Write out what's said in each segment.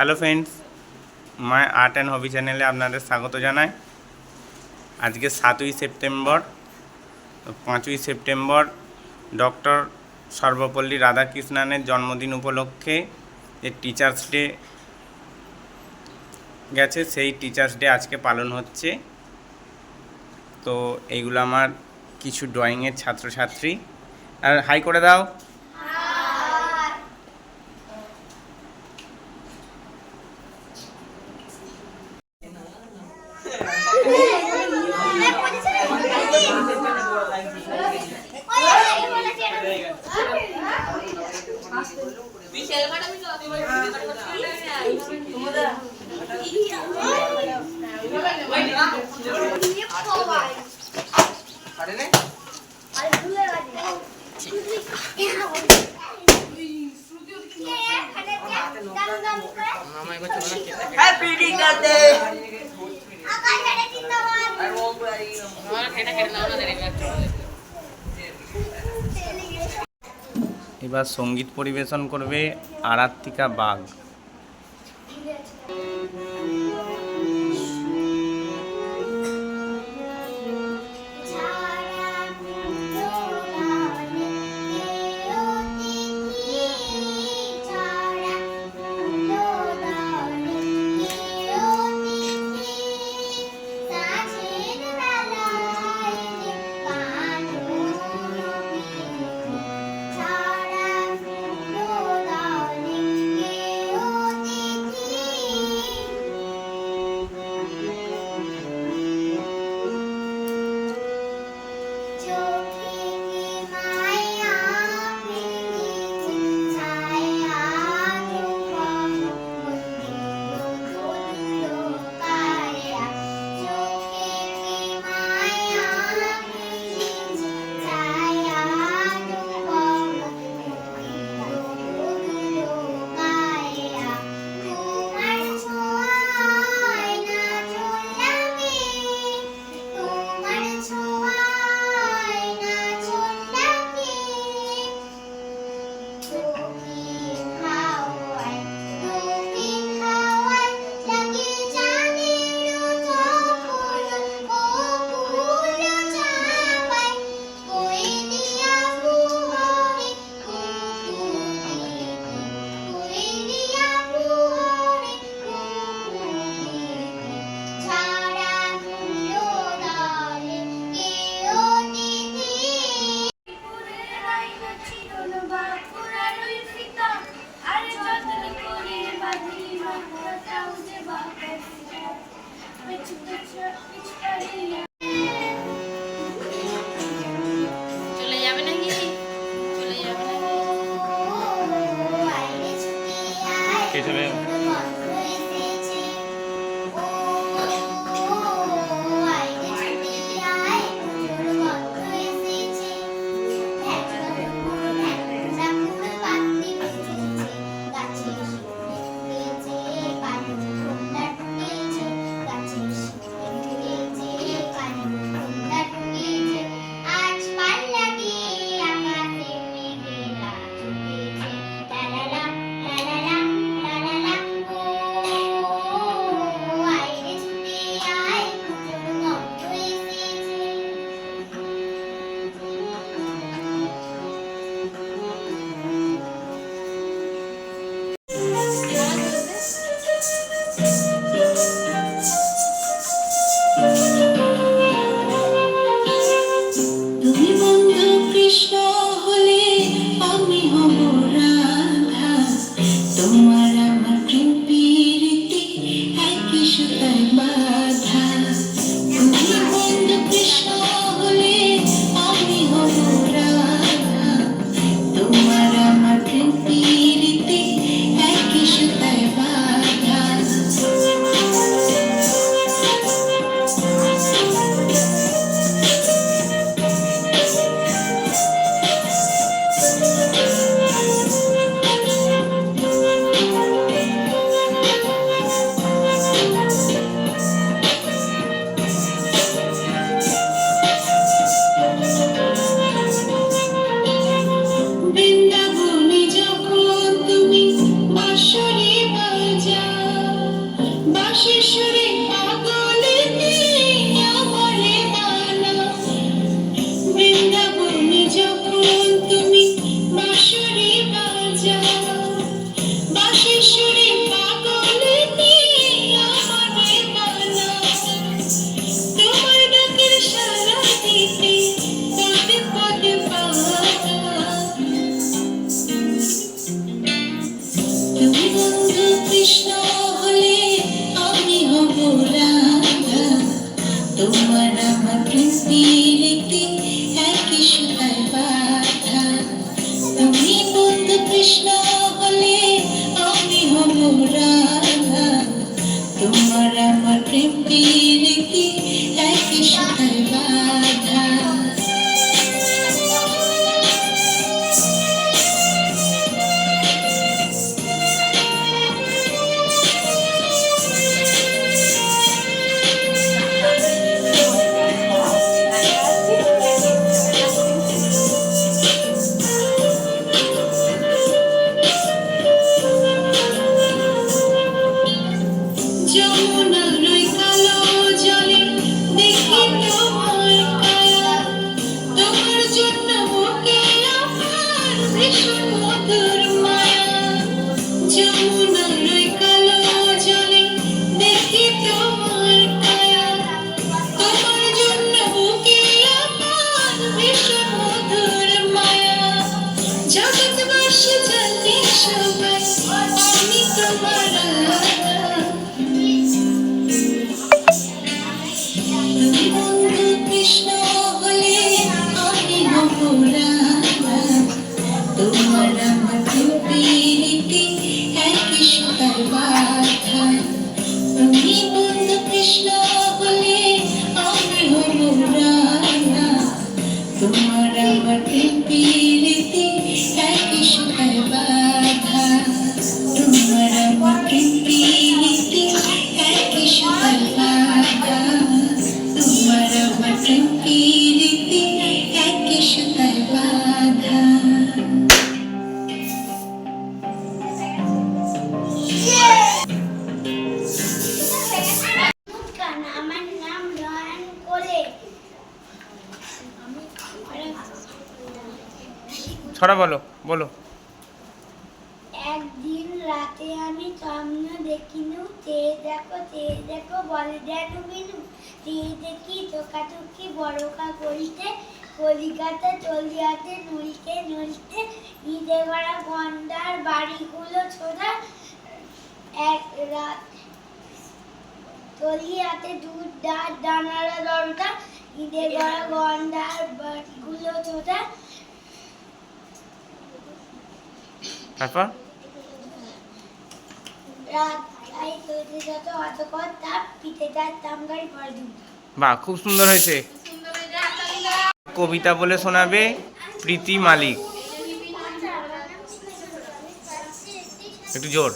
Hello friends my art and hobby চ্যানেলে আপনাদের স্বাগত জানাই। আজকে সাতই সেপ্টেম্বর, পাঁচই সেপ্টেম্বর, ডক্টর সর্বপল্লী রাধাকৃষ্ণনের জন্মদিন উপলক্ষে যে টিচার্স ডে গেছে, সেই টিচার্স ডে আজকে পালন হচ্ছে। তো এইগুলো আমার কিছু ড্রয়িংয়ের ছাত্রছাত্রী। আর হাই করে দাও। হ্যাপি টিচার ডে এবার সংগীত পরিবেশন করবে আরাত্মিকা বাগ। Oh. কিছু তোমার আমার প্রেম প্রীতি একই তোমার ছড়া বলো বলো। একদিন রাতে আমি স্বপ্ন দেখিনু চেয়ে দেখো চেয়ে দেখো বলে যেন বিনু চেয়ে দেখি চোখাচোখি বড়কা করিতে কলিকাতা চলিয়াতে নড়িতে নড়িতে ঈদে গড়া গন্ডার বাড়িগুলো ছোড়া এক রাত তলিয়াতে দুধ ডার ডানারা দরজা ঈদে গড়া গন্ডার বাড়িগুলো ছোড়া দুধ বাহ খুব সুন্দর হয়েছে। কবিতা বলে শোনাবে প্রীতি মালিক। একটু জোর।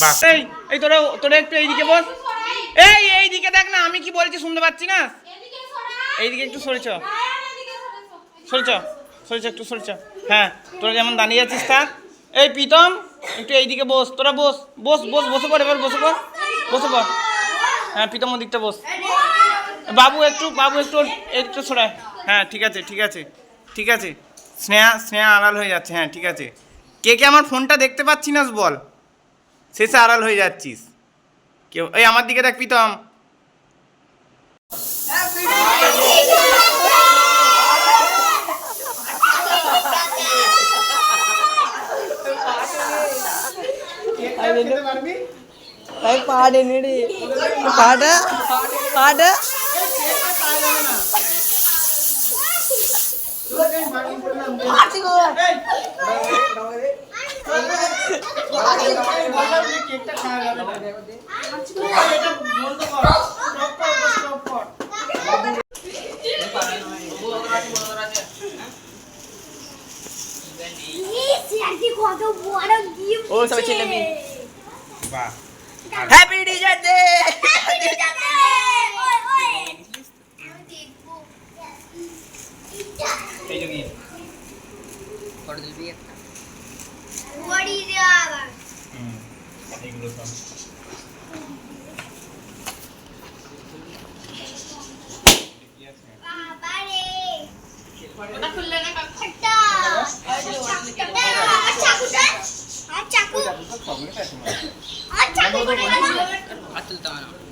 বাহ। এই এই তোরা তোরা একটু এইদিকে বল এই, এইদিকে দেখ না, আমি কি বলছি শুনতে পাচ্ছি না? এইদিকে একটু সরেছ সরেছ সরেছ একটু সরেছ হ্যাঁ তোরা যেমন দাঁড়িয়ে আছিস থাক এই, প্রীতম, একটু এইদিকে বস, তোরা বস বস বস, বসে পড়, এবার বসে পড় বসে পড়। হ্যাঁ প্রীতম ওদিকটা বস। বাবু একটু বাবু একটু একটু সরায় হ্যাঁ ঠিক আছে ঠিক আছে ঠিক আছে। স্নেহা স্নেহা আড়াল হয়ে যাচ্ছে হ্যাঁ ঠিক আছে। কে কে আমার ফোনটা দেখতে পাচ্ছি না বল? শেষে আড়াল হয়ে যাচ্ছিস কেউ এই আমার দিকে দেখ প্রীতম అవి పాడేనిడి పాట పాట ইস, আন্টি কত ও সবাই ছেলে মেয়ে বাহ হ্যাপি টিচার ডে এই যে ফটো তুলবি একটা এগুলো সব কি আছে ওটা খুললে না কাকু চাকু সবগুলো আছে